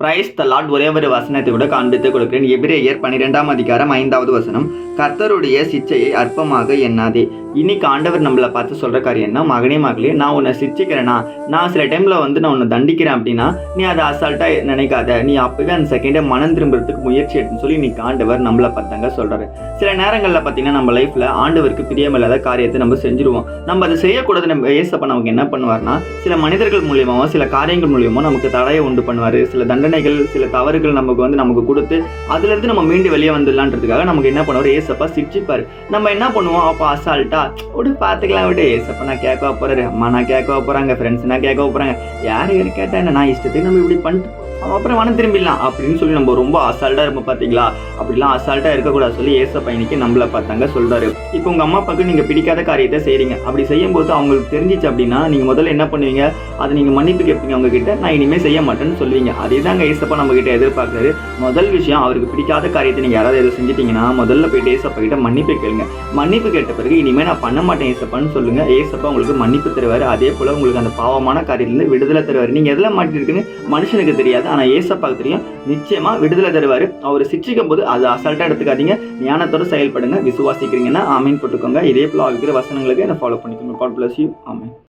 Praise the Lord ஒரே ஒரு வசனத்தை கூட காண்பித்துக் கொடுக்கிறேன். எபிரேயர் பன்னிரெண்டாம் அதிகாரம் ஐந்தாவது வசனம். கர்த்தருடைய சிச்சையை அற்பமாக எண்ணாதே. இன்னைக்கு ஆண்டவர் நம்மளை பார்த்து சொல்கிற காரியம் என்ன? மகனே மகளே நான் உன்னை சிச்சிக்கிறேன்னா நான் சில டைமில் வந்து நான் உன்னை தண்டிக்கிறேன் அப்படின்னா நீ அதை அசால்ட்டாக நினைக்காத. நீ அப்போவே அந்த செகண்டே மனம் திரும்புறதுக்கு முயற்சி எடுத்துன்னு சொல்லி இன்னைக்கு ஆண்டவர் நம்மளை பார்த்தாங்க சொல்கிறாரு சில நேரங்களில் பார்த்தீங்கன்னா நம்ம லைஃப்பில் ஆண்டவருக்கு பிரியமில்லாத காரியத்தை நம்ம செஞ்சுருவோம். நம்ம அதை செய்யக்கூடாது நம்ம ஏசப்ப நமக்கு என்ன பண்ணுவார்னா சில மனிதர்கள் மூலியமாவோ சில காரியங்கள் மூலியமாக நமக்கு தடையை உண்டு பண்ணுவார். சில தண்டனைகள் சில தவறுகள் நமக்கு வந்து நமக்கு கொடுத்து அதுல இருந்து நம்ம மீண்டு வெளியே வந்துடலான்றதுக்காக நமக்கு என்ன பண்ணுவார்? ஏசப்பா சிரிச்சுப்பாரு. நம்ம என்ன பண்ணுவோம்? அப்போ அசால்ட்டா விடு பார்த்துக்கலாம் விடு. ஏசப்பா நான் கேட்க போறாரு. அம்மா நான் கேட்க போறாங்க. ஃப்ரெண்ட்ஸ் நான் கேட்க போறாங்க. யாரு யார் கேட்டா என்ன? நான் இஷ்டத்துக்கு நம்ம இப்படி பண்ணிட்டு அப்புறம் மனம் திரும்பிடலாம் அப்படின்னு சொல்லி நம்ம ரொம்ப அசால்ட்டாக இருப்போம் பார்த்தீங்களா? அப்படிலாம் அசால்ட்டாக இருக்கக்கூடாது சொல்லி ஏச பையனுக்கு நம்மளை பார்த்தாங்க சொல்கிறாரு இப்போ உங்கள் அம்மா அப்பாவுக்கு நீங்கள் பிடிக்காத காரியத்தை செய்கிறீங்க அப்படி செய்யும்போது அவங்களுக்கு தெரிஞ்சிச்சு அப்படின்னா நீங்கள் முதல்ல என்ன பண்ணுவீங்க? அதை நீங்கள் மன்னிப்பு கேட்பீங்க அவங்கக்கிட்ட நான் இனிமேல் செய்ய மாட்டேன்னு சொல்லுவீங்க. அதே தாங்க ஏசப்பா நம்மக்கிட்ட எதிர்பார்க்குறது முதல் விஷயம் அவருக்கு பிடிக்காத காரியத்தை நீங்கள் யாராவது எதுவும் செஞ்சிட்டீங்கன்னா முதல்ல போயிட்டு ஏசப்பா கிட்ட மன்னிப்பு கேளுங்க. மன்னிப்பு கேட்ட பிறகு இனிமேல் நான் பண்ண மாட்டேன் ஏசப்பான்னு சொல்லுங்கள் ஏசப்பா உங்களுக்கு மன்னிப்பு தருவார். அதே போல் உங்களுக்கு அந்த பாவமான காரியத்துலேருந்து விடுதலை தருவார். நீங்கள் எதில் மாட்டிருக்குன்னு மனுஷனுக்கு தெரியாது. ஆனால் ஏசப்பாவுக்கு தெரியும்? நிச்சயமா விடுதலை தருவார். அவர் சிக்ஷிக்கும் போது அது அசால்ட்டா எடுத்துக்காதீங்க. ஞானத்தோட செயல்படுங்க. விசுவாசிக்கிறீங்கன்னா ஆமீன் போட்டுக்கோங்க. இதே போல இருக்கிற வசனங்களுக்கு என்ன ஃபாலோ பண்ணிக்கோங்க. காட் பிளஸ் யூ ஆமீன்